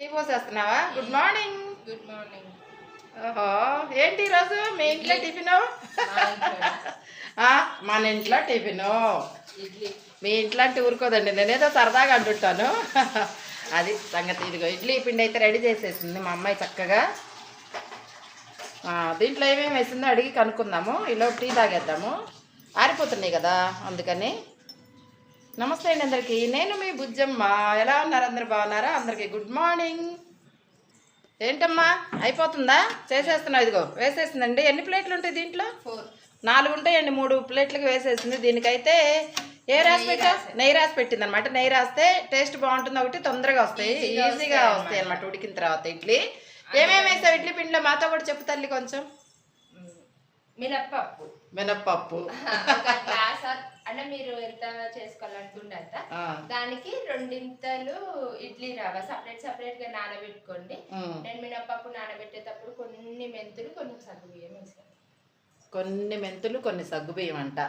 Tea పోసేస్తున్నావా? Good morning good morning ఓహో ఏంటి ఈరోజు? మీ ఇంట్లో టిఫిన్? మన ఇంట్లో టిఫిన్. మీ ఇంట్లో అంటే ఊరుకోదండి నేనేదో సరదాగా అంటుంటాను. అది సంగతి ఇదిగో ఇడ్లీ పిండి అయితే రెడీ చేసేసింది మా అమ్మాయి చక్కగా. దీంట్లో ఏమేమి వేసిందో అడిగి కనుక్కుందాము. ఇలా టీ తాగేద్దాము. ఆరిపోతున్నాయి కదా అందుకని. నమస్తే అండి అందరికీ. నేను మీ బుజ్జమ్మ. ఎలా ఉన్నారు అందరు? బాగున్నారా? అందరికీ గుడ్ మార్నింగ్. ఏంటమ్మా? అయిపోతుందా? చేసేస్తున్నా ఇదిగో వేసేసిందండి. ఎన్ని ప్లేట్లు ఉంటాయి దీంట్లో? నాలుగు ఉంటాయండి మూడు ప్లేట్లకి వేసేసింది. దీనికైతే ఏ రాసి పెట్టా? నెయ్యి రాసి పెట్టింది అనమాట నెయ్యి రాస్తే టేస్ట్ బాగుంటుంది ఒకటి తొందరగా వస్తాయి. ఈజీగా వస్తాయి అనమాట ఉడికిన తర్వాత ఇడ్లీ. ఏమేమి వేసావు ఇడ్లీ పిండిలో? మాతో కూడా చెప్పు తల్లి కొంచెం. మినప్పప్పు. మినప్పప్పు. అంటే మీరు ఎంత చేసుకోవాలనుకుంటే అంత దానికి రెండింతలు ఇడ్లీ రవ్వ సపరేట్ సపరేట్గా నానబెట్టుకోండి. నేను మినప్పప్పు నానబెట్టేటప్పుడు కొన్ని మెంతులు కొన్ని సగ్గు బియ్యం కొన్ని మెంతులు కొన్ని సగ్గుబియ్యం అంట.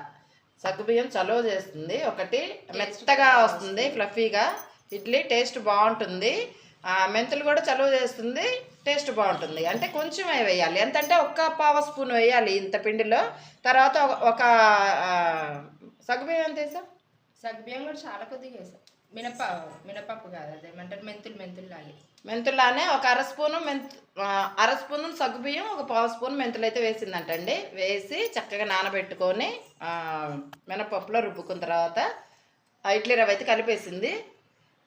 సగ్గుబియ్యం చలువ చేస్తుంది. ఒకటి మెత్తగా వస్తుంది ఫ్లఫీగా. ఇడ్లీ టేస్ట్ బాగుంటుంది. ఆ, మెంతులు కూడా చలువ చేస్తుంది టేస్ట్ బాగుంటుంది. అంటే కొంచెమే వేయాలి. ఎంతంటే ఒక్క పావ స్పూన్ వేయాలి ఇంత పిండిలో. తర్వాత ఒక- సగ్గుబియ్యం ఎంత వేసావు? సగ్గు బియ్యం కూడా చాలా కొద్దిగా వేసాం. మినప మినపప్పు కాదు అదేమంటారు మెంతులు మెంతులు లాలి మెంతులానే ఒక అర స్పూను మెంతు అర స్పూను సగ్గుబియ్యం ఒక పావు స్పూన్ మెంతులు అయితే వేసిందంటండి. వేసి చక్కగా నానబెట్టుకొని మినపప్పులో రుబ్బుకున్న తర్వాత ఇడ్లీ రవ్వ అయితే కలిపేసింది.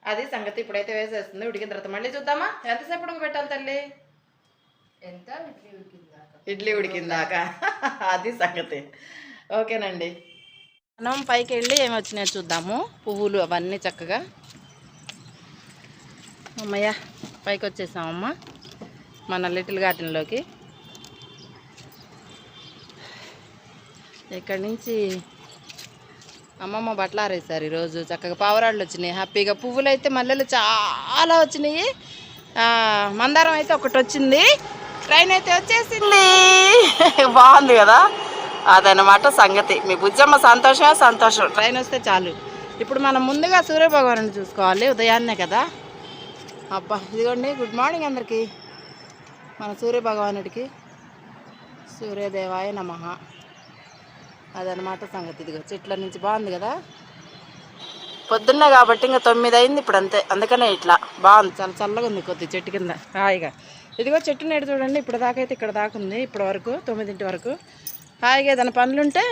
అది సంగతి ఇప్పుడైతే వేసేస్తుంది. ఉడికిన తర్వాత మళ్ళీ చూద్దామా? ఎంతసేపు ఉడకబెట్టాలి తల్లి? ఎంత? ఇడ్లీ ఉడికిందాక. ఇడ్లీ ఉడికిందాక. అది సంగతి. ఓకేనండి. మనం పైకి వెళ్ళి ఏమి వచ్చినాయో చూద్దాము. పువ్వులు అవన్నీ చక్కగా. అమ్మయ్య పైకి వచ్చేసామమ్మ మన లిటిల్ గార్డెన్లోకి. ఇక్కడి నుంచి అమ్మమ్మ బట్టలు ఆరేసారు ఈరోజు. చక్కగా పావురాళ్ళు వచ్చినాయి. హ్యాపీగా పువ్వులు అయితే మల్లెలు చాలా వచ్చినాయి. మందారం అయితే ఒకటి వచ్చింది ట్రైన్ అయితే వచ్చేసింది. బాగుంది కదా? అదనమాట సంగతి. మీ బుజ్జమ్మ సంతోషమే సంతోషం. ట్రైన్ వస్తే చాలు. ఇప్పుడు మనం ముందుగా సూర్యభగవాను చూసుకోవాలి. ఉదయాన్నే కదా? అబ్బా ఇదిగోండి గుడ్ మార్నింగ్ అందరికీ. మన సూర్యభగవానుడికి సూర్యదేవాయ నమ. అదనమాట సంగతి. ఇదిగో చెట్ల నుంచి బాగుంది కదా? పొద్దున్నే కాబట్టి ఇంకా తొమ్మిది అయింది ఇప్పుడు అంతే. అందుకనే ఇట్లా బాగుంది. చాలా చల్లగా ఉంది కొద్ది చెట్టు కింద. హాయిగా. ఇదిగో చెట్టు నేడు చూడండి. ఇప్పుడు దాకా అయితే ఇక్కడ దాకా ఉంది. ఇప్పటి వరకు తొమ్మిదింటి వరకు. హాయిగా ఏదైనా పనులుంటే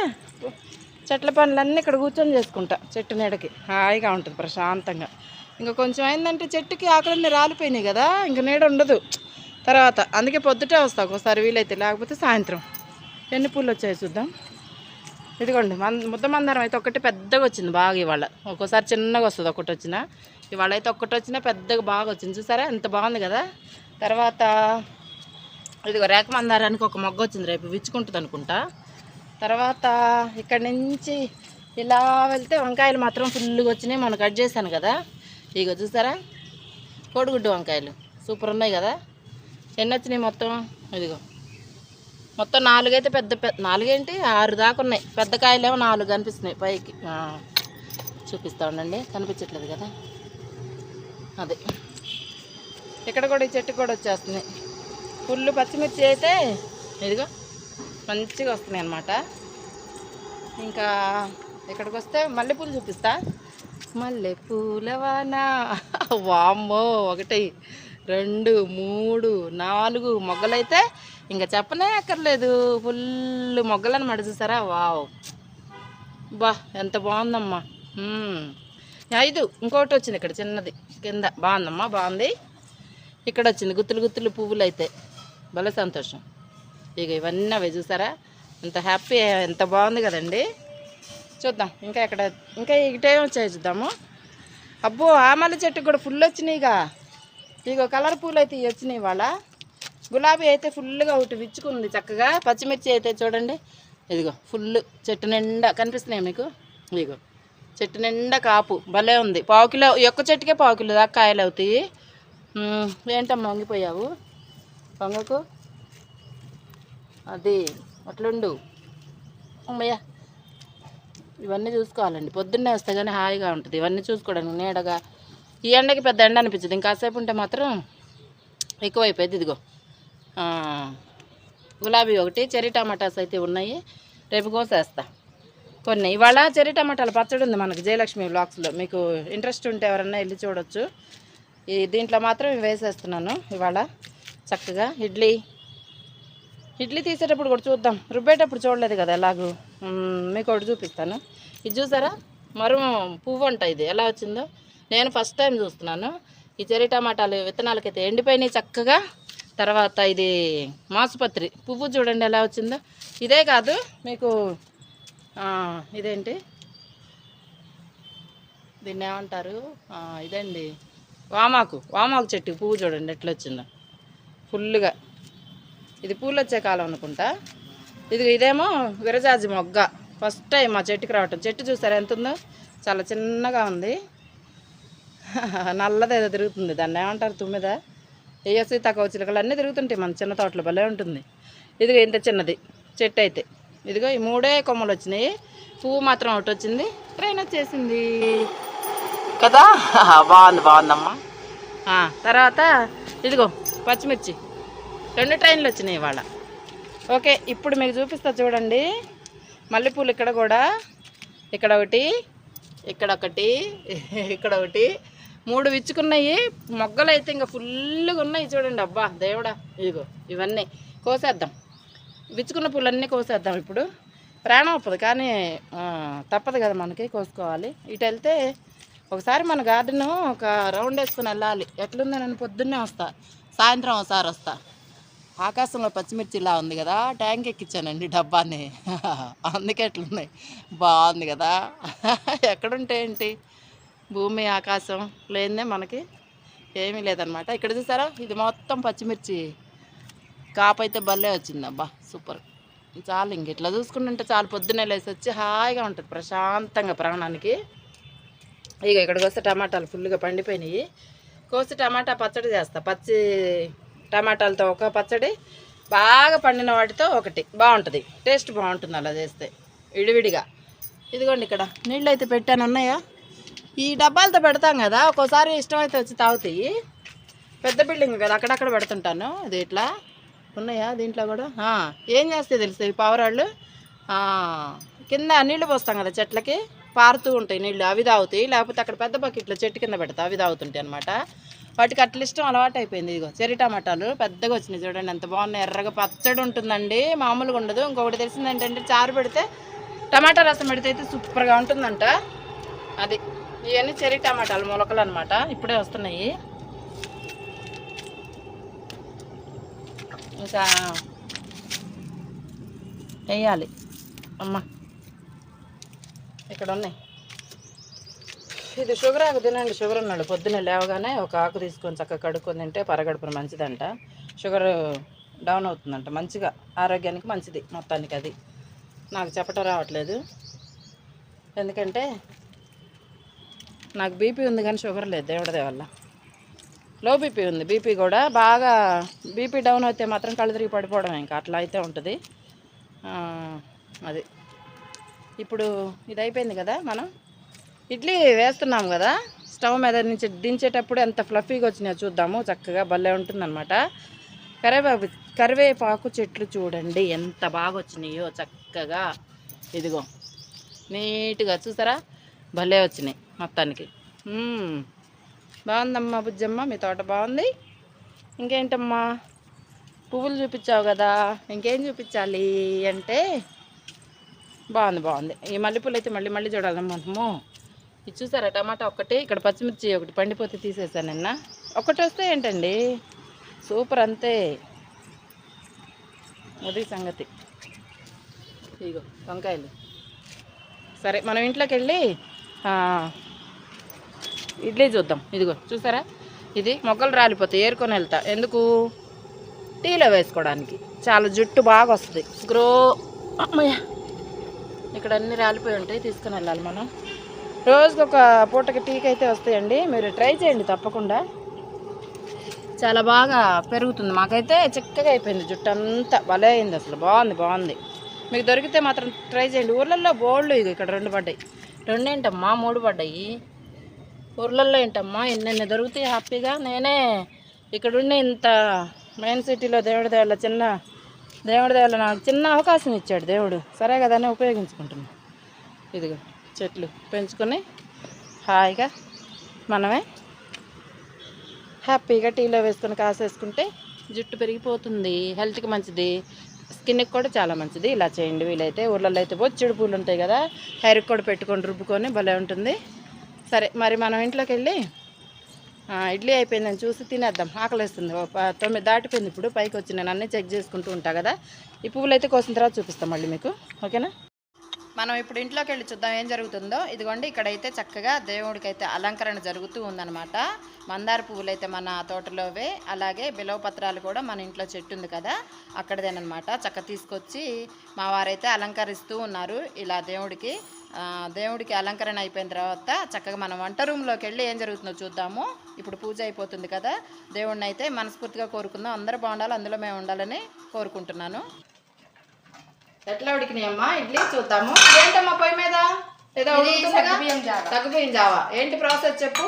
చెట్ల పనులన్నీ ఇక్కడ కూర్చొని చేసుకుంటా చెట్టు నీడకి. హాయిగా ఉంటుంది ప్రశాంతంగా. ఇంకా కొంచెం అయిందంటే చెట్టుకి ఆకులన్నీ రాలిపోయినాయి కదా ఇంకా నీడ ఉండదు. తర్వాత అందుకే పొద్దుటే వస్తా ఒకసారి వీలైతే. లేకపోతే సాయంత్రం. ఎన్ని పూలు వచ్చాయి చూద్దాం. ఇదిగోండి మన ముద్ద మందారం అయితే ఒకటి పెద్దగా వచ్చింది బాగా ఇవాళ. ఒక్కోసారి చిన్నగా వస్తుంది ఒకటి వచ్చిన. ఇవాళ అయితే ఒక్కటి వచ్చినా పెద్దగా బాగా వచ్చింది. చూసారా? ఎంత బాగుంది కదా? తర్వాత ఇదిగో రేఖ మందారానికి ఒక మొగ్గ వచ్చింది. రేపు విచ్చుకుంటుంది అనుకుంటా. తర్వాత ఇక్కడి నుంచి ఇలా వెళ్తే వంకాయలు మాత్రం ఫుల్గా వచ్చినాయి. మనం కట్ చేశాను కదా. ఇగో చూసారా? కోడిగుడ్డు వంకాయలు. సూపర్ ఉన్నాయి కదా. ఎన్ని వచ్చినాయి మొత్తం? ఇదిగో. మొత్తం నాలుగైతే పెద్ద పెద్ద నాలుగేంటి? ఆరు దాకా ఉన్నాయి. పెద్ద కాయలేమో నాలుగు కనిపిస్తున్నాయి పైకి. చూపిస్తూ చూపిస్తా ఉండండి. కనిపించట్లేదు కదా. అదే. ఇక్కడ కూడా ఈ చెట్టు కూడా వచ్చేస్తున్నాయి. ఫుల్ పచ్చిమిర్చి అయితే ఇదిగో మంచిగా వస్తున్నాయి అన్నమాట. ఇంకా ఇక్కడికి వస్తే మల్లెపూలు చూపిస్తా. మల్లెపూలవాన? వామ్మో ఒకటి రెండు మూడు నాలుగు మొగ్గలైతే ఇంకా చెప్పనే అక్కర్లేదు. ఫుల్ మొగ్గలు అనమాట చూసారా? వావ్. బా ఎంత బాగుందమ్మా. ఐదు ఇంకోటి వచ్చింది ఇక్కడ చిన్నది కింద. బాగుందమ్మా బాగుంది. ఇక్కడ వచ్చింది గుత్తులు గుత్తులు పువ్వులు అయితే భలే సంతోషం. ఇక ఇవన్నీ అవి చూసారా? ఎంత హ్యాపీ ఎంత బాగుంది కదండి. చూద్దాం ఇంకా ఇక్కడ ఇంకా ఇటే వచ్చాయి చూద్దాము. అబ్బో ఆమల చెట్టు కూడా ఫుల్ వచ్చినాయిగా ఇగో కలర్ పూలు అయితే వచ్చినాయి ఇవాళ. గులాబీ అయితే ఫుల్గా ఒకటి విచ్చుకుంది చక్కగా. పచ్చిమిర్చి అయితే చూడండి. ఇదిగో ఫుల్ చెట్టు నిండా కనిపిస్తున్నాయి మీకు? ఇదిగో చెట్టు నిండా కాపు భలే ఉంది. పావు కిలో ఈ ఒక్క చెట్టుకే పావు కిలో దాకా కాయలు అవుతాయి. ఏంటమ్మా వంగిపోయావు? వంగకు అది అట్లుండు. అమ్మయ్య ఇవన్నీ చూసుకోవాలండి. పొద్దున్నే వస్తే కానీ హాయిగా ఉంటుంది. ఇవన్నీ చూసుకోవడానికి నీడగా. ఈ ఎండకి పెద్ద ఎండ అనిపించదు. ఇంకాసేపు ఉంటే మాత్రం ఎక్కువైపోయింది ఇదిగో. గులాబీ ఒకటి చెర్రీ టమాటాస్ అయితే ఉన్నాయి. రేపు కోసేస్తా. కొన్ని. ఇవాళ చెర్రీ టమాటాల పచ్చడి ఉంది మనకి జయలక్ష్మి బ్లాక్స్లో మీకు ఇంట్రెస్ట్ ఉంటే ఎవరన్నా వెళ్ళి చూడొచ్చు. ఈ దీంట్లో మాత్రం వేసేస్తున్నాను ఇవాళ. చక్కగా ఇడ్లీ. ఇడ్లీ తీసేటప్పుడు కూడా చూద్దాం. రుబ్బేటప్పుడు చూడలేదు కదా ఎలాగూ? మీకు ఒకటి చూపిస్తాను. ఇది చూసారా? మరో పువ్వు అంట ఇది. ఎలా వచ్చిందో? నేను ఫస్ట్ టైం చూస్తున్నాను. ఈ చెర్రీ టమాటాలు విత్తనాలకైతే ఎండిపోయినాయి చక్కగా. తర్వాత ఇది మాసుపత్రి. పువ్వు చూడండి ఎలా వచ్చిందో. ఇదే కాదు మీకు ఇదేంటి? దీన్ని ఏమంటారు? ఇదండి. వామాకు. వామాకు చెట్టు పువ్వు చూడండి ఎట్లా వచ్చిందో. ఫుల్గా ఇది పూలు వచ్చే కాలం అనుకుంటా. ఇది ఇదేమో విరజాజి మొగ్గ. ఫస్ట్ టైం మా చెట్టుకి రావటం. చెట్టు చూసారా ఎంత ఉందో చాలా చిన్నగా ఉంది. నల్లది ఏదో తిరుగుతుంది. దాన్ని ఏమంటారు? తుమ్మిద. ఏసీ సీతాకోవ చిలుకలు అన్నీ తిరుగుతుంటాయి. మన చిన్న తోటలో భలే ఉంటుంది. ఇదిగో ఇంత చిన్నది. చెట్టు అయితే. ఇదిగో ఈ మూడే కొమ్మలు వచ్చినాయి. పువ్వు మాత్రం ఒకటి వచ్చింది. ట్రైన్ వచ్చేసింది. కదా? బాగుంది బాగుందమ్మా. తర్వాత ఇదిగో. పచ్చిమిర్చి. రెండు ట్రైన్లు వచ్చినాయి ఇవాళ. ఓకే ఇప్పుడు మీకు చూపిస్తా చూడండి. మల్లెపూలు ఇక్కడ కూడా ఇక్కడ ఒకటి ఇక్కడ ఒకటి ఇక్కడ ఒకటి. మూడు విచ్చుకున్నాయి. మొగ్గలు అయితే ఇంకా ఫుల్గా ఉన్నాయి చూడండి. అబ్బా దేవుడా ఇదిగో ఇవన్నీ కోసేద్దాం. విచ్చుకున్న పూలన్నీ కోసేద్దాం ఇప్పుడు. ప్రాణం అవుతుంది కానీ తప్పదు కదా మనకి కోసుకోవాలి. ఇటు వెళ్తే ఒకసారి మన గార్డెన్ ఒక రౌండ్ వేసుకుని వెళ్ళాలి. ఎట్లుందని పొద్దున్నే వస్తా. సాయంత్రం ఒకసారి వస్తా. ఆకాశంలో పచ్చిమిర్చి ఇలా ఉంది కదా ట్యాంక్ ఎక్కించానండి డబ్బాని. అందుకే ఎట్లున్నాయి. బాగుంది కదా. ఎక్కడుంటే ఏంటి? భూమి ఆకాశం లేదే మనకి ఏమీ లేదనమాట ఇక్కడ చూసారా? ఇది మొత్తం పచ్చిమిర్చి. కాపైతే భలే వచ్చింది అబ్బా సూపర్. చాలు ఇంక ఇట్లా చూసుకుంటుంటే చాలు. పొద్దున్నే లేసి వచ్చి హాయిగా ఉంటుంది. ప్రశాంతంగా ప్రాణానికి. ఇక ఇక్కడికి వస్తే టమాటాలు ఫుల్గా పండిపోయినాయి. కోసి టమాటా పచ్చడి చేస్తా. పచ్చి టమాటాలతో ఒక పచ్చడి బాగా పండిన వాటితో ఒకటి. బాగుంటుంది. టేస్ట్ బాగుంటుంది అలా చేస్తే. విడివిడిగా. ఇదిగోండి ఇక్కడ. నీళ్ళు అయితే పెట్టాను. ఉన్నాయా? ఈ డబ్బాలతో పెడతాం కదా. ఒక్కోసారి ఇష్టమైతే వచ్చి తాగుతాయి. పెద్ద బిల్డింగ్ కదా. అక్కడక్కడ పెడుతుంటాను. ఇది ఇట్లా ఉన్నాయా దీంట్లో కూడా? ఏం చేస్తే తెలుసు ఈ పావురాళ్ళు? కింద నీళ్ళు పోస్తాం కదా చెట్లకి. పారుతూ ఉంటాయి నీళ్ళు అవి తాగుతాయి లేకపోతే అక్కడ పెద్ద బకెట్లో చెట్టు కింద పెడతా అవి తాగుతుంటాయి అనమాట వాటికి అట్లా ఇష్టం అలవాటు అయిపోయింది ఇదిగో చెరి టమాటాలు పెద్దగా వచ్చినాయి చూడండి ఎంత బాగున్నాయి. ఎర్రగా పచ్చడి ఉంటుందండి మామూలుగా ఉండదు. ఇంకొకటి తెలిసింది ఏంటంటే చారు పెడితే టమాటా రసం పెడితే అయితే సూపర్గా ఉంటుందంట. అది ఇవన్నీ చెరి టమాటాలు మొలకలు అనమాట ఇప్పుడే వస్తున్నాయి. ఇంకా వేయాలి. అమ్మ. ఇక్కడ ఉన్నాయి ఇది షుగర్ ఆకు తినండి షుగర్ ఉన్నాడు. పొద్దున్నే లేవగానే ఒక ఆకు తీసుకొని చక్కగా కడుక్కొని తింటే పరగడుపున మంచిదంట. షుగర్ డౌన్ అవుతుందంట మంచిగా ఆరోగ్యానికి మంచిది మొత్తానికి అది. నాకు చెప్పటం రావట్లేదు. ఎందుకంటే నాకు బీపీ ఉంది కానీ షుగర్ లేదు దేవుడి వల్ల లో బీపీ ఉంది బీపీ కూడా బాగా బీపీ డౌన్ అయితే మాత్రం కళ్ళు తిరిగి పడిపోవడం ఇంకా అట్లా అయితే ఉంటుంది. అది. ఇప్పుడు ఇది అయిపోయింది కదా మనం. ఇడ్లీ వేస్తున్నాం కదా. స్టవ్ మీద నుంచి దించేటప్పుడు ఎంత ఫ్లఫీగా వచ్చినాయో చూద్దాము. చక్కగా భలే ఉంటుందన్నమాట. కరివేపాకు కరివేపాకు చెట్లు చూడండి. ఎంత బాగా వచ్చినాయో చక్కగా. ఇదిగో నీట్గా చూసారా? భలే వచ్చినాయి మొత్తానికి. బాగుందమ్మా బుజ్జమ్మ మీ తోట బాగుంది. ఇంకేంటమ్మా? పువ్వులు చూపించావు కదా. ఇంకేం చూపించాలి అంటే బాగుంది బాగుంది. ఈ మల్లెపూలు అయితే మళ్ళీ మళ్ళీ చూడాలమ్మా మనము ఇది చూసారా టమాటా ఒకటి ఇక్కడ పచ్చిమిర్చి ఒకటి పండిపోతే తీసేసాను నిన్న. ఒకటి వస్తే ఏంటండి? సూపర్ అంతే. అది సంగతి. ఇగో వంకాయలు. సరే మనం ఇంట్లోకి వెళ్ళి ఇడ్లీ చూద్దాం. ఇదిగో చూసారా? ఇది మొగ్గలు రాలిపోతాయి ఏరుకొని వెళ్తా. ఎందుకు? టీలో వేసుకోవడానికి. చాలా జుట్టు బాగా వస్తుంది. గ్రో అమ్మయ్యా. ఇక్కడ అన్నీ రాలిపోయి ఉంటాయి తీసుకుని వెళ్ళాలి మనం. రోజుకి ఒక పూటకి టీకి అయితే వస్తాయండి. మీరు ట్రై చేయండి తప్పకుండా. చాలా బాగా పెరుగుతుంది. మాకైతే చిక్కగా అయిపోయింది జుట్టు అంతా. భలే అయింది అసలు. బాగుంది బాగుంది. మీకు దొరికితే మాత్రం ట్రై చేయండి. ఊర్లలో బోళ్ళు ఇది ఇక్కడ రెండు పడ్డాయి. రెండు ఏంటమ్మా? మూడు పడ్డాయి. ఊర్లలో ఏంటమ్మా? ఎన్నెన్ని దొరుకుతాయి హ్యాపీగా? నేనే ఇక్కడ ఇంత మెయిన్ సిటీలో దేవుడి దేవుళ్ళ చిన్న దేవుడి దేవుడు నాకు చిన్న అవకాశం ఇచ్చాడు దేవుడు. సరే కదా అని ఉపయోగించుకుంటున్నాం. ఇదిగో చెట్లు పెంచుకొని హాయిగా మనమే హ్యాపీగా టీలో వేసుకొని కాసేసుకుంటే జుట్టు పెరిగిపోతుంది. హెల్త్కి మంచిది. స్కిన్కి కూడా చాలా మంచిది. ఇలా చేయండి వీలైతే. ఊర్లలో అయితే బొచ్చుడు పూలు ఉంటాయి కదా హెయిర్కి కూడా పెట్టుకొని రుబ్బుకొని భలే ఉంటుంది. సరే మరి మనం ఇంట్లోకి వెళ్ళి ఇడ్లీ అయిపోయిందని చూసి తినేద్దాం. ఆకలిస్తుంది. తొమ్మిది దాటిపోయింది ఇప్పుడు. పైకి వచ్చి నేను అన్నీ చెక్ చేసుకుంటూ ఉంటా కదా. ఈ పువ్వులు అయితే కోసిన తర్వాత చూపిస్తాం మళ్ళీ మీకు. ఓకేనా? మనం ఇప్పుడు ఇంట్లోకి వెళ్ళి చూద్దాం ఏం జరుగుతుందో. ఇదిగోండి ఇక్కడైతే చక్కగా దేవుడికి అయితే అలంకరణ జరుగుతూ ఉందన్నమాట. మందార పువ్వులు అయితే మన తోటలోవే అలాగే బిలవ పత్రాలు కూడా మన ఇంట్లో చెట్టు ఉంది కదా అక్కడదేనమాట చక్క తీసుకొచ్చి మా వారైతే అలంకరిస్తూ ఉన్నారు ఇలా దేవుడికి. దేవుడికి అలంకరణ అయిపోయిన తర్వాత చక్కగా మనం వంట రూమ్లోకి వెళ్ళి ఏం జరుగుతుందో చూద్దాము. ఇప్పుడు పూజ అయిపోతుంది కదా దేవుడిని అయితే మనస్ఫూర్తిగా కోరుకుందాం. అందరూ బాగుండాలి అందులో మేము ఉండాలని కోరుకుంటున్నాను. ఎట్లా ఉడికినాయమ్మా? ఇడ్లీ చూద్దాము. ఏంటమ్మా పొయ్యి మీద? ఏదో ఉడుకుతుందిగా? సగ్గుబియ్యం జావ. సగ్గుబియ్యం జావా. ఏంటి ప్రాసెస్ చెప్పు.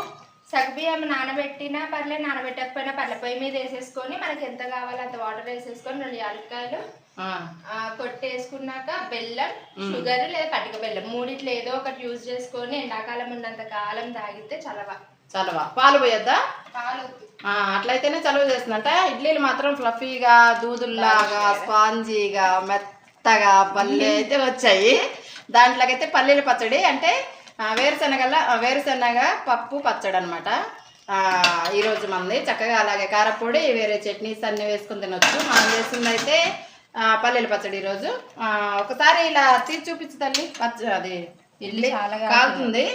సగ్బియ్యం నానబెట్టినా పర్లే నానబెట్టకపోయినా పర్లే పొయ్యి మీద వేసేసుకొని మనకి ఎంత కావాలో అంత వాటర్ వేసేసుకొని రెండు యాలక్కాయలు కొట్టేసుకున్నాక బెల్లం షుగర్ లేదా పటిక బెల్లం మూడిట్లో ఏదో ఒకటి యూజ్ చేసుకొని ఎండాకాలం ఉన్నంత కాలం తాగితే చలవ. చలవా. పాలు పోయొద్దా? పాలు అట్లయితేనే చలువ చేస్తుందంట. ఇడ్లీలు మాత్రం ఫ్లఫీగా దూదుల్లాగా స్పాంజీగా మెత్తగా పల్లె అయితే వచ్చాయి. దాంట్లోకైతే పల్లీల పచ్చడి అంటే వేరుశనగల వేరుశనగ పప్పు పచ్చడి అనమాట ఈరోజు మంది చక్కగా అలాగే కారపొడి వేరే చట్నీస్ అన్నీ వేసుకుని తినొచ్చు. మనం చేస్తుంది అయితే పల్లీల పచ్చడి ఈరోజు. ఒకసారి ఇలా తీసి చూపించు తల్లి. పచ్చ అది ఇడ్లీ చాలా కాలుతుంది.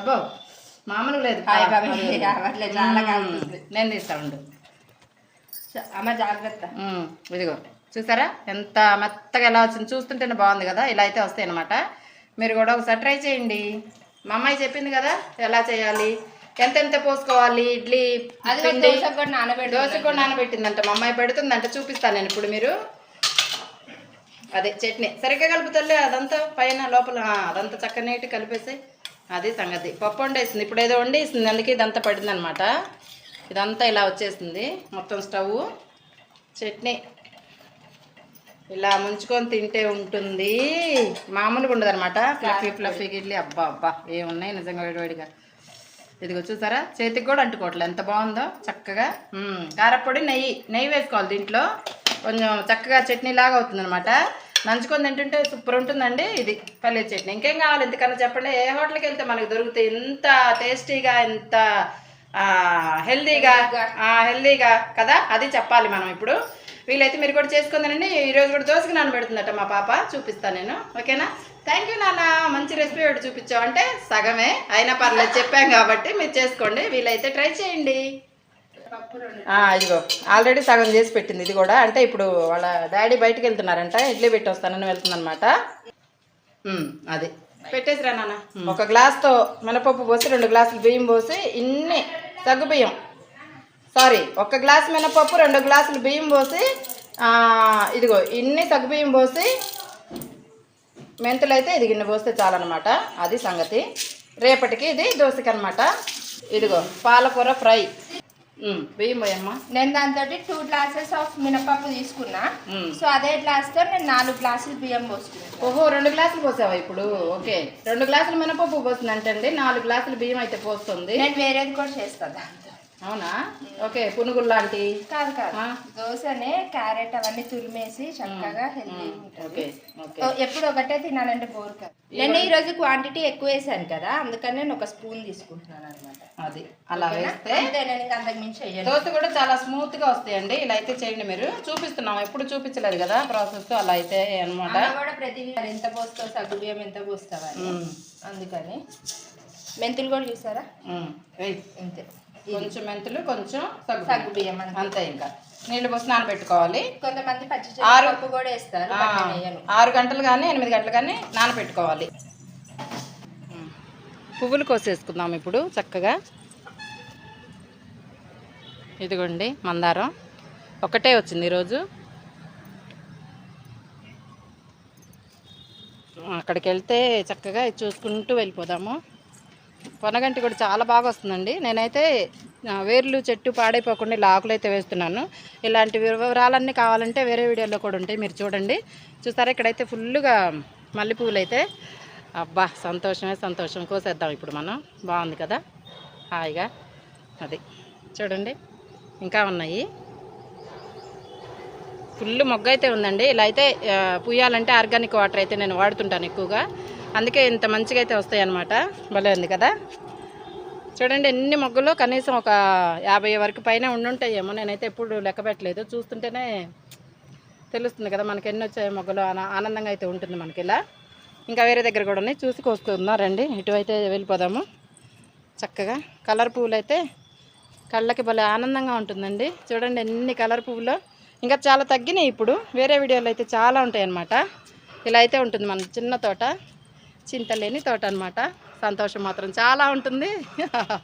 అబ్బో మామూలు లేదు. నేను తీస్తా ఉండు. అమ్మ జాగ్రత్త. ఇదిగో. చూసారా? ఎంత మెత్తగా ఎలా వచ్చింది? చూస్తుంటేనే బాగుంది కదా? ఇలా అయితే వస్తాయి అనమాట మీరు కూడా ఒకసారి ట్రై చేయండి. మా అమ్మాయి చెప్పింది కదా ఎలా చేయాలి? ఎంత ఎంత పోసుకోవాలి? ఇడ్లీ పిండి. దోశ కూడా నానబెట్టిందంట. మా అమ్మాయి పెడుతుందంట చూపిస్తాను నేను ఇప్పుడు మీరు. అదే చట్నీ. సరిగ్గా కలుపుతలే అదంతా పైన లోపల అదంతా చక్క నీటి కలిపేసి. అది సంగతి. పప్పు వండేసింది. ఇప్పుడు ఏదో వండేసింది. అందుకే ఇదంతా పడింది అనమాట ఇదంతా ఇలా వచ్చేసింది. మొత్తం స్టవ్ చట్నీ. ఇలా ముంచుకొని తింటే ఉంటుంది. మామూలుగా ఉండదు అనమాట ఫ్లఫీ ఫ్లఫీ ఇడ్లీ అబ్బా అబ్బా ఏమున్నాయి నిజంగా వేడివేడిగా. ఇదిగో చూసారా? చేతికి కూడా అంటుకోవట్లేదు ఎంత బాగుందో చక్కగా. కారపొడి నెయ్యి. నెయ్యి వేసుకోవాలి దీంట్లో. కొంచెం చక్కగా చట్నీ లాగా అవుతుంది అనమాట నంచుకొని తింటుంటే సూపర్ ఉంటుందండి ఇది పల్లె చట్నీ. ఇంకేం కావాలి? ఎందుకన్నా చెప్పండి. ఏ హోటల్కి వెళ్తే మనకి దొరుకుతాయి ఎంత టేస్టీగా ఎంత హెల్దీగా హెల్దీగా కదా? అది చెప్పాలి మనం ఇప్పుడు. వీలైతే మీరు కూడా చేసుకుందానండి. ఈరోజు కూడా దోశకి నానబెడుతుందట మా పాప. చూపిస్తాను నేను. ఓకేనా? థ్యాంక్ యూ నాన్న. మంచి రెసిపీ ఒకటి చూపించావు అంటే సగమే. అయినా పర్లేదు చెప్పాం కాబట్టి మీరు చేసుకోండి. వీలైతే ట్రై చేయండి. ఇదిగో. ఆల్రెడీ సగం చేసి పెట్టింది ఇది కూడా. అంటే ఇప్పుడు వాళ్ళ డాడీ బయటికి వెళ్తున్నారంట. ఇడ్లీ పెట్టి వస్తానని వెళ్తుందనమాట అది. పెట్టేసిరా నాన్న. ఒక గ్లాస్తో మినపప్పు పోసి రెండు గ్లాసులు బియ్యం పోసి ఇన్ని సగ్గు బియ్యం సారీ ఒక గ్లాస్ మినపప్పు రెండు గ్లాసులు బియ్యం పోసి ఇదిగో ఇన్ని సగ్గు బియ్యం పోసి మెంతులు అయితే ఇది గిన్నె పోస్తే చాలన్నమాట. అది సంగతి. రేపటికి ఇది దోశకి అనమాట ఇదిగో పాలకూర ఫ్రై. బియ్యం పోయమ్మా. నేను దాంతో టూ గ్లాసెస్ ఆఫ్ మినపప్పు తీసుకున్నా. సో అదే గ్లాస్తో నేను నాలుగు గ్లాసులు బియ్యం పోసుకున్నాను. ఓహో రెండు గ్లాసులు పోసావా ఇప్పుడు? ఓకే. రెండు గ్లాసులు మినపప్పు పోస్తుంది అంటే నాలుగు గ్లాసులు బియ్యం అయితే పోస్తుంది. నేను వేరేది కూడా చేస్తా దాంతో. అవునా? ఓకే పునుగులు లాంటి కాదు కాదు. దోశనే క్యారెట్ అవన్నీ తురిమేసి చక్కగా హెల్తీ ఎప్పుడు ఒకటే తినాలంటే బోర్ కాదు. నేను ఈ రోజు క్వాంటిటీ ఎక్కువ వేసాను కదా అందుకని నేను ఒక స్పూన్ తీసుకుంటున్నాను అనమాట అది అలా వేస్తే అంతకు మించి దోశ కూడా చాలా స్మూత్గా వస్తాయండి. ఇలా అయితే చేయండి మీరు. చూపిస్తున్నాం ఎప్పుడు చూపించలేదు కదా ప్రాసెస్ అలా అయితే అనమాట కూడా ప్రతి ఎంత పోస్తావు సగ్గు బియ్యం ఎంత పోస్తావా. అందుకని. మెంతులు కూడా చూసారా? అంతే కొంచెం మెంతులు కొంచెం సగ్గు బియ్యం. అంతే ఇంకా. నీళ్ళు పోసి నానబెట్టుకోవాలి. కొంతమంది పచ్చి ఆరు- కూడా వేస్తారు ఆరు గంటలు కానీ ఎనిమిది గంటలు కానీ నానబెట్టుకోవాలి. పువ్వులు కోసేసుకుందాం ఇప్పుడు చక్కగా. ఇదిగోండి మందారం. ఒకటే వచ్చింది ఈరోజు. అక్కడికి వెళ్తే చక్కగా ఇది చూసుకుంటూ వెళ్ళిపోదాము. పొనగంటి కూడా చాలా బాగా వస్తుందండి. నేనైతే వేర్లు చెట్టు పాడైపోకుండా ఇలా అయితే వేస్తున్నాను. ఇలాంటి వివరాలన్నీ కావాలంటే వేరే వీడియోలో కూడా ఉంటాయి. మీరు చూడండి. చూస్తారా ఇక్కడైతే ఫుల్గా మల్లెపూలు అయితే అబ్బా సంతోషమే సంతోషం. కోసేద్దాం ఇప్పుడు మనం. బాగుంది కదా? హాయిగా. అది. చూడండి. ఇంకా ఉన్నాయి. ఫుల్ మొగ్గ అయితే ఉందండి. ఇలా అయితే పూయాలంటే ఆర్గానిక్ వాటర్ అయితే నేను వాడుతుంటాను ఎక్కువగా. అందుకే ఇంత మంచిగా అయితే వస్తాయి అన్నమాట భలే ఉంది కదా? చూడండి ఎన్ని మొగ్గలు కనీసం ఒక యాభై వరకు పైన ఉండుంటాయేమో. నేనైతే ఎప్పుడు లెక్క పెట్టలేదు. చూస్తుంటేనే తెలుస్తుంది కదా మనకి ఎన్ని వచ్చాయి మొగ్గలు ఆనందంగా అయితే ఉంటుంది మనకి ఇలా. ఇంకా వేరే దగ్గర కూడా ఉన్నాయి. చూసి కోసుకుందాం రండి. ఇటువైతే వెళ్ళిపోదాము. చక్కగా కలర్ పువ్వులు అయితే కళ్ళకి భలే ఆనందంగా ఉంటుందండి. చూడండి ఎన్ని కలర్ పువ్వులు. ఇంకా చాలా తగ్గినాయి ఇప్పుడు. వేరే వీడియోలో అయితే చాలా ఉంటాయి అన్నమాట ఇలా అయితే ఉంటుంది మన చిన్న తోట. చింతలేని తోట అనమాట సంతోషం మాత్రం చాలా ఉంటుంది.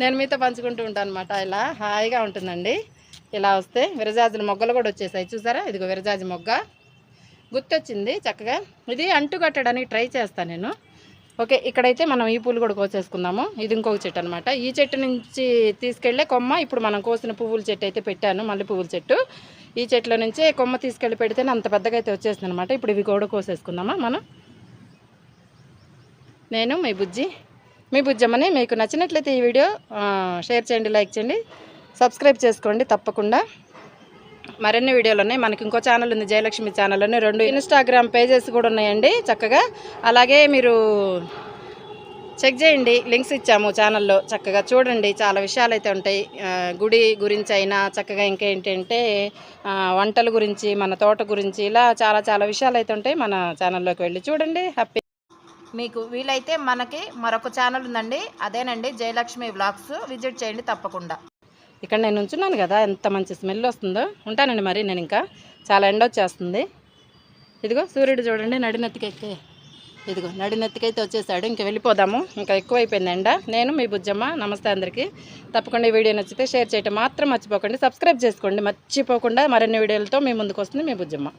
నేను మీతో పంచుకుంటూ ఉంటాను అనమాట ఇలా హాయిగా ఉంటుందండి. ఇలా వస్తే విరజాజుల మొగ్గలు కూడా వచ్చేసాయి. చూసారా? ఇదిగో విరజాజు మొగ్గ. గుర్తొచ్చింది చక్కగా. ఇది అంటు కట్టడానికి ట్రై చేస్తాను నేను. ఓకే ఇక్కడైతే మనం ఈ పూలు కూడా కోసేసుకుందాము. ఇది ఇంకొక చెట్టు అనమాట. ఈ చెట్టు నుంచి తీసుకెళ్ళే కొమ్మ ఇప్పుడు మనం కోసిన పువ్వుల చెట్టు అయితే పెట్టాను మళ్ళీ పువ్వుల చెట్టు. ఈ చెట్ల నుంచే కొమ్మ తీసుకెళ్ళి పెడితేనే అంత పెద్దగా అయితే వచ్చేసింది అనమాట ఇప్పుడు ఇవి కూడా కోసేసుకుందామా మనం? నేను మీ బుజ్జి. మీ బుజ్జమ్మని మీకు నచ్చినట్లయితే ఈ వీడియో షేర్ చేయండి లైక్ చేయండి సబ్స్క్రైబ్ చేసుకోండి తప్పకుండా. మరిన్ని వీడియోలు ఉన్నాయి. మనకి ఇంకో ఛానల్ ఉంది జయలక్ష్మి ఛానల్ అని రెండు ఇన్స్టాగ్రామ్ పేజెస్ కూడా ఉన్నాయండి చక్కగా. అలాగే మీరు చెక్ చేయండి లింక్స్ ఇచ్చాము ఛానల్లో చక్కగా. చూడండి చాలా విషయాలు అయితే ఉంటాయి గుడి గురించి అయినా చక్కగా ఇంకేంటంటే వంటల గురించి మన తోట గురించి ఇలా చాలా చాలా విషయాలు అయితే ఉంటాయి. మన ఛానల్లోకి వెళ్ళి చూడండి. హ్యాపీ మీకు వీలైతే మనకి మరొక ఛానల్ ఉందండి. అదేనండి జయలక్ష్మి వ్లాగ్స్. విజిట్ చేయండి తప్పకుండా. ఇక్కడ నేను ఉంచున్నాను కదా ఎంత మంచి స్మెల్ వస్తుందో. ఉంటానండి మరి నేను ఇంకా. చాలా ఎండ వచ్చేస్తుంది. ఇదిగో సూర్యుడు చూడండి నడినెత్తికైతే ఇదిగో నడినెత్తికైతే వచ్చేసాడు. ఇంక వెళ్ళిపోదాము. ఇంకా ఎక్కువైపోయింది ఎండ. నేను మీ బుజ్జమ్మ నమస్తే అందరికీ. తప్పకుండా ఈ వీడియో నచ్చితే షేర్ చేయటం మాత్రం మర్చిపోకండి. సబ్స్క్రైబ్ చేసుకోండి. మర్చిపోకుండా మరిన్ని వీడియోలతో మీ ముందుకు వస్తుంది మీ బుజ్జమ్మ.